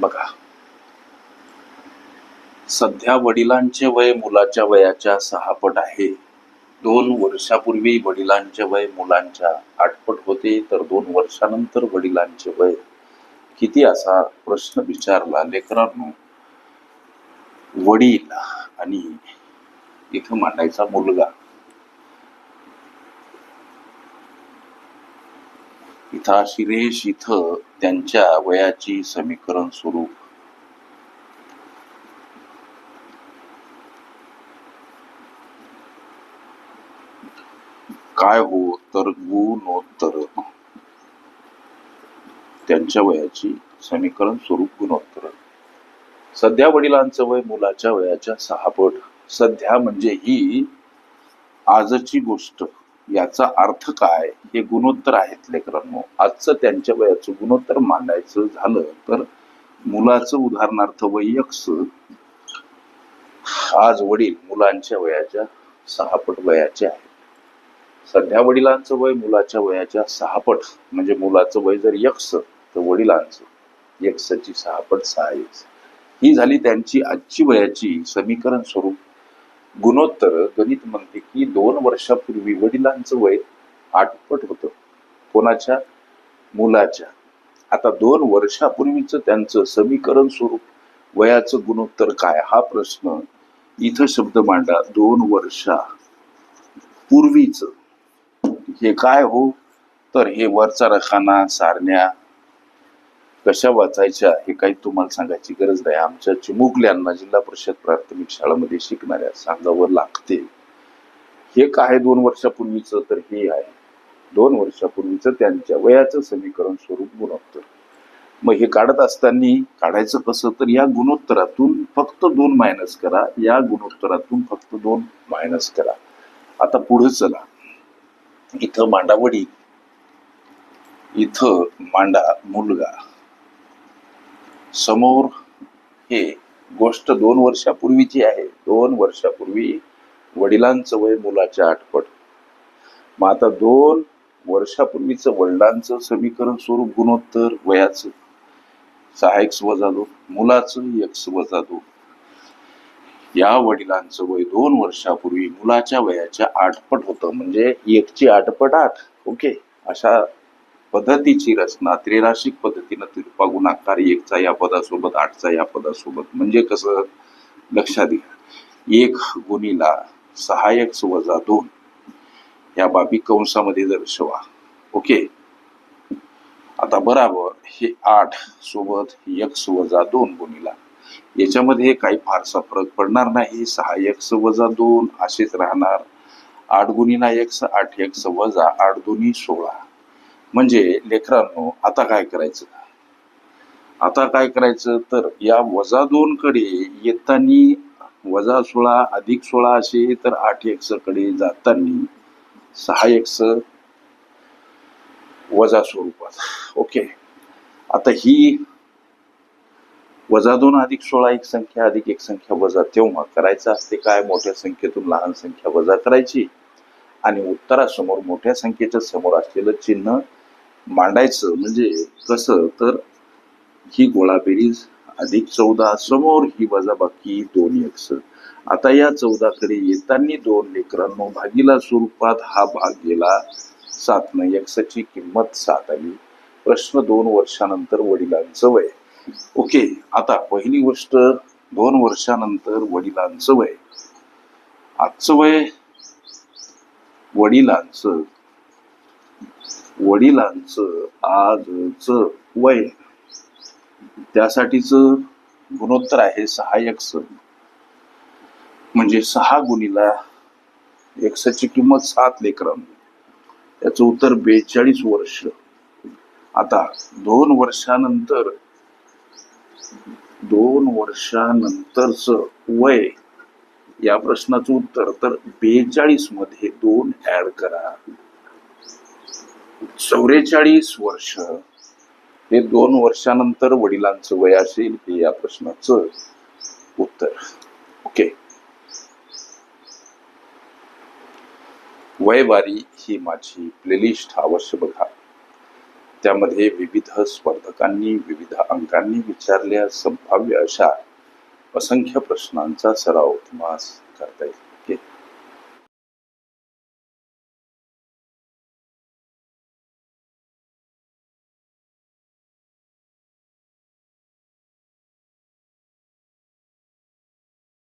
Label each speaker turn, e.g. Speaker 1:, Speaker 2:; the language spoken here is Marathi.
Speaker 1: बघा. सध्या वडिलांचे वय मुलाच्या वयाच्या सहापट आहे. दोन वर्षापूर्वी वडिलांचे वय मुलांच्या आठपट होते तर दोन वर्षानंतर वडिलांचे वय किती असा प्रश्न विचारला लेकरांनो. वडील आणि इथं मांडायचा मुलगा इथं शिरेश इथं त्यांच्या वयाची समीकरण स्वरूप. काय हो तर गुणोत्तर? त्यांच्या वयाची समीकरण स्वरूप गुणोत्तर. सध्या वडिलांचं वय मुलाच्या वयाच्या सहा पट. सध्या म्हणजे ही आजची गोष्ट. याचा अर्थ काय? हे गुणोत्तर आहेत लेकरांनो. आजचं त्यांच्या वयाचं गुणोत्तर मांडायचं झालं तर मुलाचं उदाहरणार्थ वैयक्स आज वडील मुलांच्या वयाच्या सहापट वयाचे आहे सध्या वडिलांचं वय मुलाच्या वयाच्या सहापट. म्हणजे मुलाचं वय जर यक्ष तर वडिलांचं. यक्षची सहापट सहा यक्स ही झाली त्यांची आजची वयाची समीकरण स्वरूप. गुणोत्तर गणित म्हणते की दोन वर्षापूर्वी वडिलांचं वय आठपट होतं. कोणाच्या? मुलाच्या. आता दोन वर्षापूर्वीचं त्यांचं समीकरण स्वरूप वयाचं गुणोत्तर काय? हा प्रश्न इथं शब्द मांडा. दोन वर्षा पूर्वीच हे काय हो? तर हे वरचा रखाना सारण्या कशा वाचायच्या हे काही तुम्हाला सांगायची गरज नाही. आमच्या चिमुकल्यांना जिल्हा परिषद प्राथमिक शाळेमध्ये शिकणाऱ्या सांगावं लागते. हे काय दोन वर्षापूर्वीचं तर हे आहे. दोन वर्षापूर्वीचं त्यांच्या वयाचं समीकरण स्वरूप गुणोत्तर. मग हे काढत असताना काढायचं कसं? तर या गुणोत्तरातून फक्त दोन मायनस करा. या गुणोत्तरातून फक्त दोन मायनस करा. आता पुढे चला. इथं मांडावडी. इथं मांडा मुलगा. समोर हे गोष्ट दोन वर्षापूर्वीची आहे. दोन वर्षापूर्वी वडिलांचं वय मुलाच्या आठपट. मग आता दोन वर्षापूर्वीचं वडिलांचं समीकरण स्वरूप गुणोत्तर वयाचं. सहा एक्स वजा दोन मुलाचं एक्स वजा दोन. या वडिलांचं वय दोन वर्षापूर्वी मुलाच्या वयाच्या आठपट होतं. म्हणजे एकची आठपट आठ ओके? अशा पद्धतीची रचना त्रिराशिक पद्धतीनं तिरपा गुणाकार एकचा या पदासोबत आठचा या पदासोबत म्हणजे कसं? लक्षात घ्या. एक गुणीला सहा एक्स वजा दोन. या बाबी कंसामध्ये दर्शवा. ओके? आता बराबर हे आठ सोबत यक्स वजा दोन गुणीला. याच्यामध्ये काही फारसा फरक पडणार नाही. सहा एक्स वजा दोन असेच राहणार. आठ गुणीला एक्स आठ एक्स वजा आठ दोन्ही सोळा. म्हणजे लेकरांनो आता काय करायचं? आता काय करायचं? तर या वजा दोन कडे येताना वजा सोळा अधिक सोळा असे तर आठ एक्सकडे जाताना सहा एक्स वजा स्वरूपात. ओके? आता ही वजा दोन अधिक सोळा एक संख्या अधिक एक संख्या वजा तेव्हा करायचं असते काय? मोठ्या संख्येतून लहान संख्या वजा करायची. आणि उत्तरासमोर मोठ्या संख्येच्या समोर असलेलं चिन्ह मांडायचं म्हणजे कसं तर ही गोळाबेरीज अधिक चौदा समोर ही वजाबाकी दोन एक्स आता या चौदाकडे येताना दोन लेकरांनो भागीला स्वरूपात हा भाग गेला सात न एक्सची किंमत सात आली. प्रश्न दोन वर्षानंतर वडिलांचं वय. ओके आता पहिली गोष्ट दोन वर्षानंतर वडिलांचं वय. आजचं वय वडिलांचं. वडिलांचं आजचं वय त्यासाठीच गुणोत्तर आहे सहा एक्स म्हणजे सहा गुणीला एक्सची किंमत सात लेकरां. याचं उत्तर बेचाळीस वर्ष. आता दोन वर्षानंतर दोन वर्षानंतरच वय या प्रश्नाचं उत्तर तर बेचाळीसमध्ये दोन ऍड करा. चौवेचाळीस वर्ष हे दोन वर्षानंतर वडिलांचं वय असेल हे या प्रश्नाचं उत्तर. ओके वयवारी ही माझी प्लेलिस्ट अवश्य बघा. त्यामध्ये विविध स्पर्धकांनी विविध अंकांनी विचारल्या संभाव्य अशा असंख्य प्रश्नांचा सराव तुम्हाला करता येईल.